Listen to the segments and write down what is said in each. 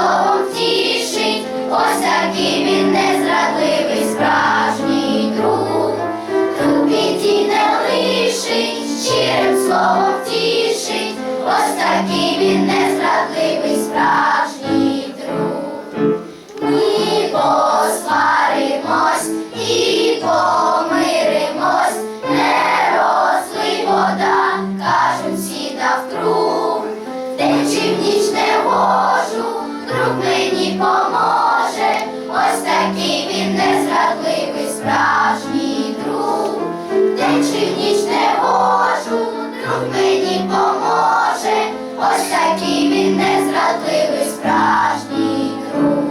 словом тішить, ось такий він незрадливий справжній друг, друг біді не лишить, щирим словом тішить, ось такий він незрадливий справжній друг. Ми посваримось і помиримось, не розли вода, кажуть всі навкруг, де чи в ніч не вода. поміч не гожу, друг мені поможе, ось такий він незрадливий справжній друг.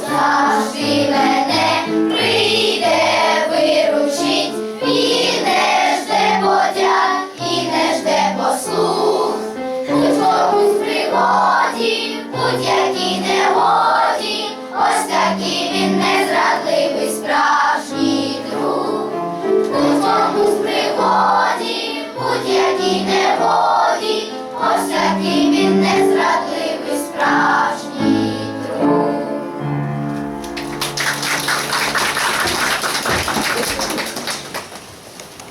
Завжди мене прийде, виручить, і не жде подяк і не жде послуг. У чомусь пригоді будь-я Боги, ось такими.